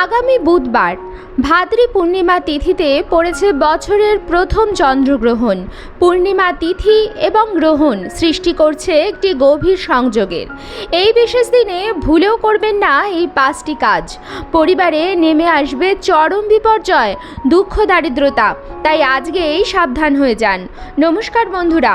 আগামী বুধবার ভাদ্রী পূর্ণিমা তিথিতে পড়েছে বছরের প্রথম চন্দ্রগ্রহণ। পূর্ণিমা তিথি এবং গ্রহণ সৃষ্টি করছে একটি গভীর সংযোগের। এই বিশেষ দিনে ভুলেও করবেন না এই পাঁচটি কাজ। পরিবারে নেমে আসবে চরম বিপর্যয়, দুঃখ, দারিদ্রতা। তাই আজকেই সাবধান হয়ে যান। নমস্কার বন্ধুরা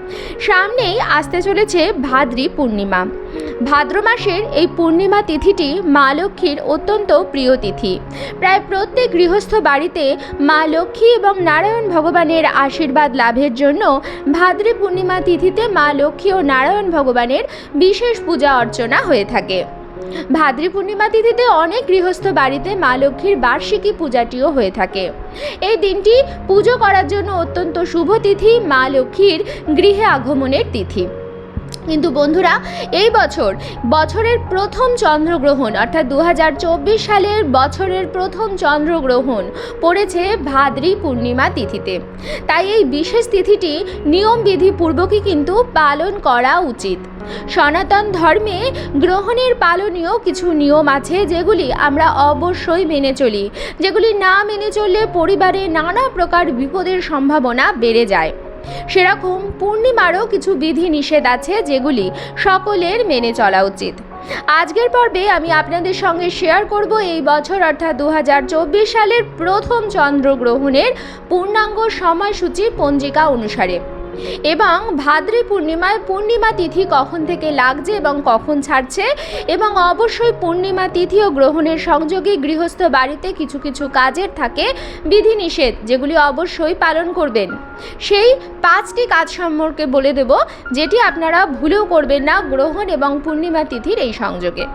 সামনেই আসতে চলেছে ভাদ্রী পূর্ণিমা। ভাদ্র মাসের এই পূর্ণিমা তিথিটি মা লক্ষ্মীর অত্যন্ত প্রিয় তিথি। প্রায় প্রত্যেক গৃহস্থ বাড়িতে মা লক্ষ্মী এবং নারায়ণ ভগবানের আশীর্বাদ লাভের জন্য ভাদ্রী পূর্ণিমা তিথিতে মা লক্ষ্মী ও নারায়ণ ভগবানের বিশেষ পূজা অর্চনা হয়ে থাকে। ভাদ্রী পূর্ণিমা তিথিতে অনেক গৃহস্থ বাড়িতে মা লক্ষ্মীর বার্ষিকী পূজাটিও হয়ে থাকে। এই দিনটি পুজো করার জন্য অত্যন্ত শুভ তিথি মা লক্ষ্মীর গৃহে আগমনের তিথি। কিন্তু বন্ধুরা, এই বছর বছরের প্রথম চন্দ্রগ্রহণ, অর্থাৎ দু হাজার চব্বিশ সালের বছরের প্রথম চন্দ্রগ্রহণ পড়েছে ভাদ্রি পূর্ণিমা তিথিতে। তাই এই বিশেষ তিথিটি নিয়মবিধি পূর্বকই কিন্তু পালন করা উচিত। সনাতন ধর্মে গ্রহণের পালনীয় কিছু নিয়ম আছে যেগুলি আমরা অবশ্যই মেনে চলি, যেগুলি না মেনে চললে পরিবারে নানা প্রকার বিপদের সম্ভাবনা বেড়ে যায়। সেরকম পূর্ণিমারও কিছু বিধি নিষেধ আছে যেগুলি সকলের মেনে চলা উচিত। আজকের পর্বে আমি আপনাদের সঙ্গে শেয়ার করব এই বছর অর্থাৎ দু হাজার চব্বিশ সালের প্রথম চন্দ্রগ্রহণের পূর্ণাঙ্গ সময়সূচি পঞ্জিকা অনুসারে। এবং ভাদ্রী পূর্ণিমায় পূর্ণিমা তিথি কখন থেকে লাগছে এবং কখন ছাড়ছে? এবং অবশ্যই পূর্ণিমা তিথি ও গ্রহণের সংযোগে গৃহস্থ বাড়িতে কিছু কিছু কাজের থাকে বিধিনিষেধ, যেগুলি অবশ্যই পালন করবেন। সেই পাঁচটি কাজ সম্পর্কে বলে দেব, যেটি আপনারা ভুলেও করবেন না গ্রহণ এবং পূর্ণিমা তিথির এই সংযোগে।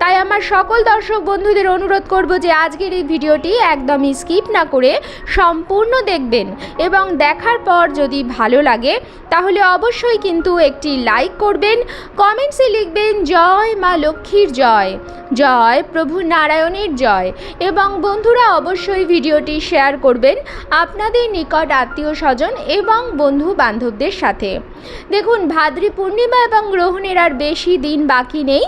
তাই আমার সকল দর্শক বন্ধুদের অনুরোধ করব যে আজকের এই ভিডিওটি একদমই স্কিপ না করে সম্পূর্ণ দেখবেন এবং দেখার পর যদি ভালো লাগে তাহলে অবশ্যই কিন্তু একটি লাইক করবেন কমেন্টসে লিখবেন, জয় মা লক্ষ্মীর জয় জয় প্রভু নারায়ণের জয়। এবং বন্ধুরা অবশ্যই ভিডিওটি শেয়ার করবেন আপনাদের নিকট আত্মীয় স্বজন এবং বন্ধু বান্ধবদের সাথে। দেখুন, ভাদ্রী পূর্ণিমা এবং গ্রহণের আর বেশি দিন বাকি নেই।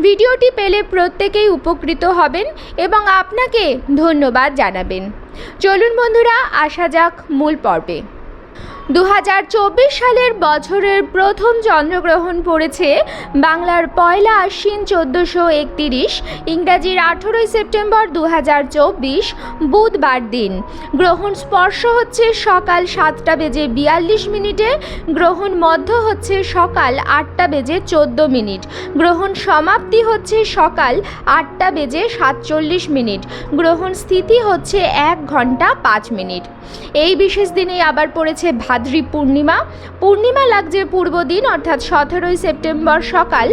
ভিডিওটি পেলে প্রত্যেকেই উপকৃত হবেন এবং আপনাকে ধন্যবাদ জানাবেন। চলুন বন্ধুরা, আসা যাক মূল পর্বে। দু হাজার চব্বিশ সালের বছরের প্রথম চন্দ্রগ্রহণ পড়েছে বাংলার পয়লা আশ্বিন চোদ্দোশো একতিরিশ, ইংরাজির আঠেরোই সেপ্টেম্বর দু হাজার চব্বিশ, বুধবার দিন। গ্রহণ স্পর্শ হচ্ছে সকাল সাতটা বেজে বিয়াল্লিশ মিনিটে, গ্রহণ মধ্য হচ্ছে সকাল আটটা বেজে চোদ্দ মিনিট। গ্রহণ সমাপ্তি হচ্ছে সকাল আটটা বেজে সাতচল্লিশ মিনিট। গ্রহণ স্থিতি হচ্ছে এক ঘণ্টা পাঁচ মিনিট। এই বিশেষ দিনে আবার পড়েছে ভাদ্রী পূর্ণিমা। পূর্ণিমা লাগছে পূর্ব দিন অর্থাৎ সতেরোই সেপ্টেম্বর সকাল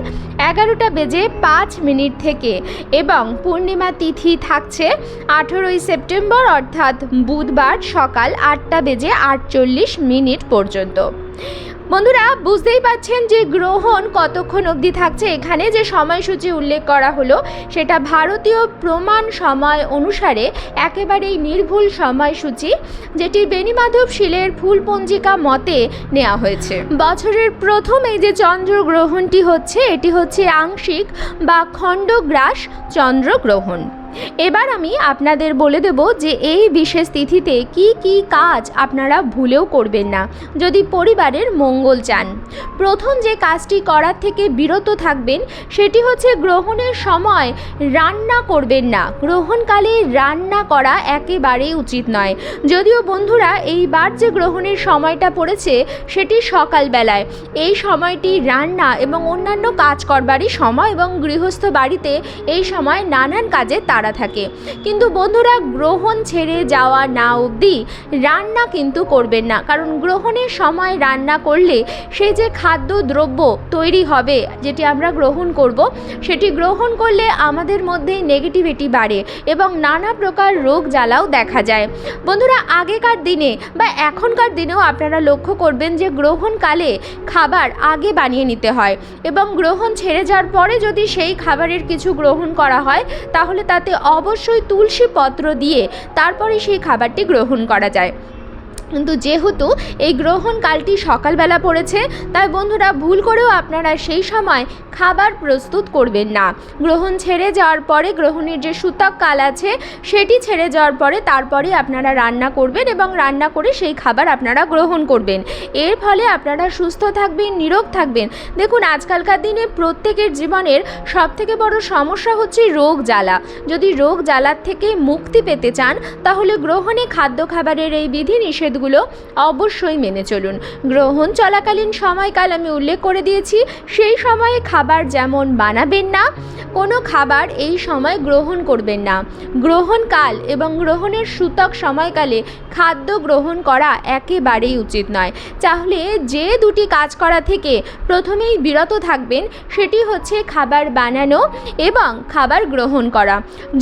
এগারোটা বেজে পাঁচ মিনিট থেকে। এবং পূর্ণিমা তিথি থাকছে আঠেরোই সেপ্টেম্বর, অর্থাৎ বুধবার সকাল আটটা বেজে আটচল্লিশ মিনিট পর্যন্ত। বন্ধুরা, বুঝতেই পাচ্ছেন যে গ্রহণ কতক্ষণ অবধি থাকছে? এখানে যে সময়সূচি উল্লেখ করা হলো, সেটা ভারতীয় প্রমাণ সময় অনুসারে একেবারেই নির্ভুল সময়সূচি, যেটি বেণীমাধব শিলের ফুল পঞ্জিকা মতে নেওয়া হয়েছে। বছরের প্রথম এই যে চন্দ্রগ্রহণটি হচ্ছে, এটি হচ্ছে আংশিক বা খণ্ডগ্রাস চন্দ্রগ্রহণ। এবার আমি আপনাদের বলে দেব যে এই বিশেষ তিথিতে কি কি কাজ আপনারা ভুলেও করবেন না, যদি পরিবারের মঙ্গল চান। প্রথম যে কাজটি করার থেকে বিরত থাকবেন, সেটি হচ্ছে গ্রহণের সময় রান্না করবেন না। গ্রহণকালে রান্না করা একেবারেই উচিত নয়। যদিও বন্ধুরা, এইবার যে গ্রহণের সময়টা পড়েছে, সেটি সকালবেলায়। এই সময়টি রান্না এবং অন্যান্য কাজ করবারই সময় এবং গৃহস্থ বাড়িতে এই সময় নানান কাজে তারা থাকে। কিন্তু বন্ধুরা, গ্রহণ ছেড়ে যাওয়া না অবধি রান্না কিন্তু করবেন না। কারণ গ্রহণের সময় রান্না করলে সেই যে খাদ্য দ্রব্য তৈরি হবে, যেটি আমরা গ্রহণ করব, সেটি গ্রহণ করলে আমাদের মধ্যে নেগেটিভিটি বাড়ে এবং নানা প্রকার রোগ জ্বালাও দেখা যায়। বন্ধুরা, আগেকার দিনে বা এখনকার দিনেও আপনারা লক্ষ্য করবেন যে গ্রহণকালে খাবার আগে বানিয়ে নিতে হয় এবং গ্রহণ ছেড়ে যাওয়ার পরে যদি সেই খাবারের কিছু গ্রহণ করা হয়, তাহলে তাতে অবশ্যই তুলসী পত্র দিয়ে তারপরে সেই খাবারটি গ্রহণ করা যায়। কিন্তু যেহেতু এই গ্রহণ কালটি সকালবেলা পড়েছে, তাই বন্ধুরা ভুল করেও আপনারা সেই সময় খাবার প্রস্তুত করবেন না। গ্রহণ ছেড়ে যাওয়ার পরে, গ্রহণের যে সূতক কাল আছে, সেটি ছেড়ে যাওয়ার পরে তারপরে আপনারা রান্না করবেন এবং রান্না করে সেই খাবার আপনারা গ্রহণ করবেন। এর ফলে আপনারা সুস্থ থাকবেন, নিরোগ থাকবেন। দেখুন, আজকালকার দিনে প্রত্যেকের জীবনের সবথেকে বড় সমস্যা হচ্ছে রোগ জ্বালা। যদি রোগ জ্বালার থেকে মুক্তি পেতে চান, তাহলে গ্রহণে খাদ্য খাবারের এই বিধি নিষেধগুলো অবশ্যই মেনে চলুন। গ্রহণ চলাকালীন সময়কাল আমি উল্লেখ করে দিয়েছি, সেই সময়ে খাবার যেমন বানাবেন না, কোনো খাবার এই সময় গ্রহণ করবেন না। গ্রহণকাল এবং গ্রহণের সূতক সময়কালে খাদ্য গ্রহণ করা একেবারেই উচিত নয়। তাহলে যে দুটি কাজ করা থেকে প্রথমেই বিরত থাকবেন, সেটি হচ্ছে খাবার বানানো এবং খাবার গ্রহণ করা।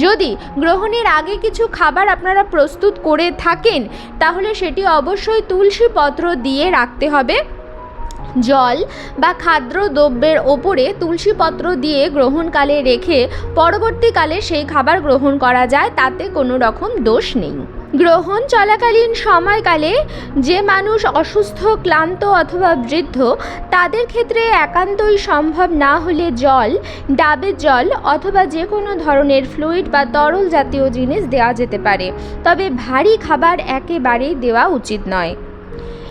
যদি গ্রহণের আগে কিছু খাবার আপনারা প্রস্তুত করে থাকেন, তাহলে সেটি অবশ্যই তুলসী পত্র দিয়ে রাখতে হবে। জল বা খাদ্য দ্রব্যের ওপরে তুলসীপত্র দিয়ে গ্রহণকালে রেখে পরবর্তীকালে সেই খাবার গ্রহণ করা যায়, তাতে কোনো রকম দোষ নেই। গ্রহণ চলাকালীন সময়কালে যে মানুষ অসুস্থ, ক্লান্ত অথবা বৃদ্ধ, তাদের ক্ষেত্রে একান্তই সম্ভব না হলে জল ডাবের জল অথবা যে কোনো ধরনের ফ্লুইড বা তরল জাতীয় জিনিস দেওয়া যেতে পারে। তবে ভারী খাবার একেবারেই দেওয়া উচিত নয়।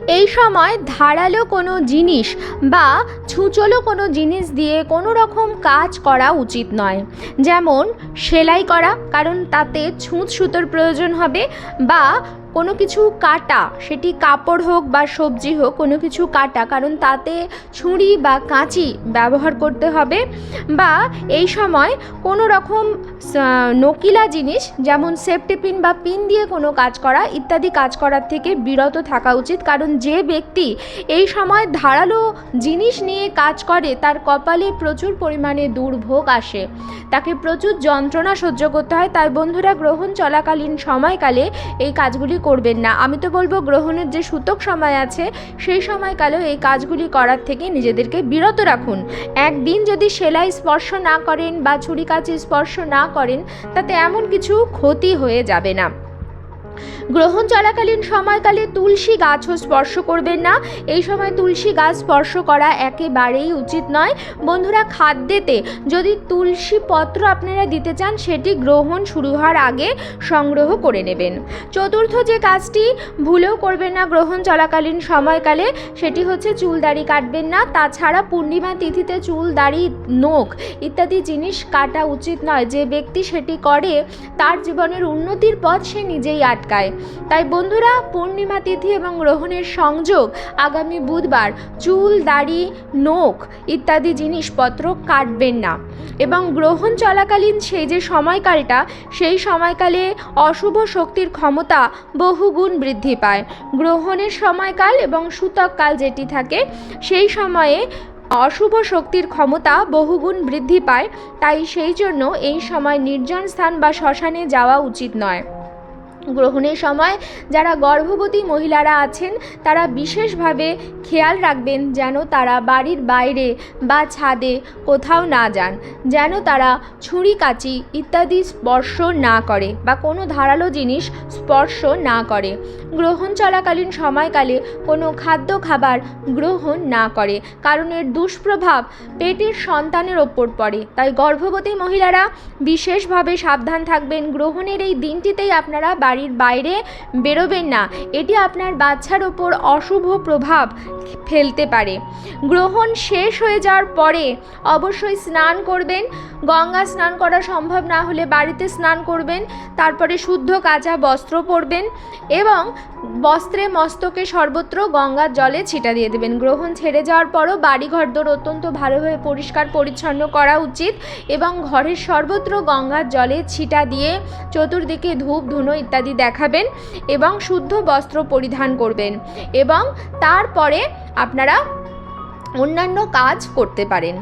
এই সময় ধারালো কোনো জিনিস বা ছুঁচলো কোনো জিনিস দিয়ে কোনো রকম কাজ করা উচিত নয়। যেমন সেলাই করা, কারণ তাতে ছুঁচ সুতোর প্রয়োজন হবে বা কোনো কিছু কাটা, সেটি কাপড় হোক বা সবজি হোক, কোনো কিছু কাটা, কারণ তাতে ছুরি বা কাঁচি ব্যবহার করতে হবে। বা এই সময় কোনো রকম নকিলা জিনিস, যেমন সেফটি পিন বা পিন দিয়ে কোনো কাজ করা, ইত্যাদি কাজ করার থেকে বিরত থাকা উচিত। কারণ যে ব্যক্তি এই সময় ধারালো জিনিস নিয়ে কাজ করে, তার কপালে প্রচুর পরিমাণে দুর্ভোগ আসে। তাকে প্রচুর যন্ত্রণা সহ্য করতে হয়। তাই বন্ধুরা, গ্রহণ চলাকালীন সময়কালে এই কাজগুলি করবেন না। আমি তো বলব, গ্রহণের যে সূতক সময় আছে, সেই সময়কালেও এই কাজগুলি করার থেকে নিজেদেরকে বিরত রাখুন। একদিন যদি সেলাই স্পর্শ না করেন বা ছুরি কাজ স্পর্শ না করেন, তাতে এমন কিছু ক্ষতি হয়ে যাবে না। গ্রহণ চলাকালীন সময়কালে তুলসী গাছও স্পর্শ করবেন না। এই সময় তুলসী গাছ স্পর্শ করা একেবারেই উচিত নয়। বন্ধুরা, খাদ্যেতে যদি তুলসী পত্র আপনারা দিতে চান, সেটি গ্রহণ শুরু হওয়ার আগে সংগ্রহ করে নেবেন। চতুর্থ যে কাজটি, ভুলেও করবেন না গ্রহণ চলাকালীন সময়কালে, সেটি হচ্ছে চুল দাড়ি কাটবেন না। তাছাড়া পূর্ণিমা তিথিতে চুল, দাড়ি, নখ ইত্যাদি জিনিস কাটা উচিত নয়। যে ব্যক্তি সেটি করে, তার জীবনের উন্নতির পথ সে নিজেই আটকায়। তাই বন্ধুরা, পূর্ণিমা তিথি এবং গ্রহণের সংযোগ আগামী বুধবার, চুল, দাড়ি, নখ ইত্যাদি জিনিসপত্র কাটবেন না। এবং গ্রহণ চলাকালীন সেই যে সময়কালটা, সেই সময়কালে অশুভ শক্তির ক্ষমতা বহুগুণ বৃদ্ধি পায়। গ্রহণের সময়কাল এবং সূতককাল যেটি থাকে, সেই সময়ে অশুভ শক্তির ক্ষমতা বহুগুণ বৃদ্ধি পায়। তাই সেই জন্য এই সময় নির্জন স্থান বা শ্মশানে যাওয়া উচিত নয়। গ্রহণের সময় যারা গর্ভবতী মহিলারা আছেন, তারা বিশেষভাবে খেয়াল রাখবেন যেন তারা বাড়ির বাইরে বা ছাদে কোথাও না যান, যেন তারা ছুরি, কাচি ইত্যাদি স্পর্শ না করে বা কোনো ধারালো জিনিস স্পর্শ না করে। গ্রহণ চলাকালীন সময়কালে কোনো খাদ্য খাবার গ্রহণ না করে, কারণ এর দুষ্প্রভাব পেটের সন্তানের ওপর পড়ে। তাই গর্ভবতী মহিলারা বিশেষভাবে সাবধান থাকবেন। গ্রহণের এই দিনটিতেই আপনারা বাড়ির বাইরে বেরোবেন না। এটি আপনার বাচ্চার ওপর অশুভ প্রভাব ফেলতে পারে। গ্রহণ শেষ হয়ে যাওয়ার পরে অবশ্যই স্নান করবেন। গঙ্গা স্নান করা সম্ভব না হলে বাড়িতে স্নান করবেন। তারপরে শুদ্ধ কাঁচা বস্ত্র পরবেন এবং বস্ত্রে মস্তকে সর্বত্র গঙ্গার জলে ছিটা দিয়ে দেবেন। গ্রহণ ছেড়ে যাওয়ার পরও বাড়ি ঘরদোর অত্যন্ত ভালোভাবে পরিষ্কার পরিচ্ছন্ন করা উচিত এবং ঘরের সর্বত্র গঙ্গার জলে ছিটা দিয়ে চতুর্দিকে ধূপ, ধুনো ইত্যাদি দেখাবেন এবং শুদ্ধ বস্ত্র পরিধান করবেন এবং তারপরে আপনারা অন্যান্য কাজ করতে পারেন।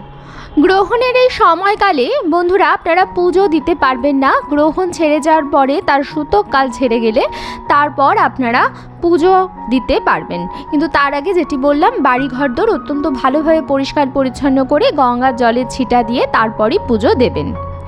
গ্রহণের এই সময়কালে বন্ধুরা আপনারা পুজো দিতে পারবেন না। গ্রহণ ছেড়ে যাওয়ার পরে তার সূতক কাল ছেড়ে গেলে তারপর আপনারা পুজো দিতে পারবেন। কিন্তু তার আগে যেটি বললাম বাড়ি ঘরদোর অত্যন্ত ভালোভাবে পরিষ্কার পরিচ্ছন্ন করে গঙ্গার জলের ছিটা দিয়ে তারপরই পুজো দেবেন।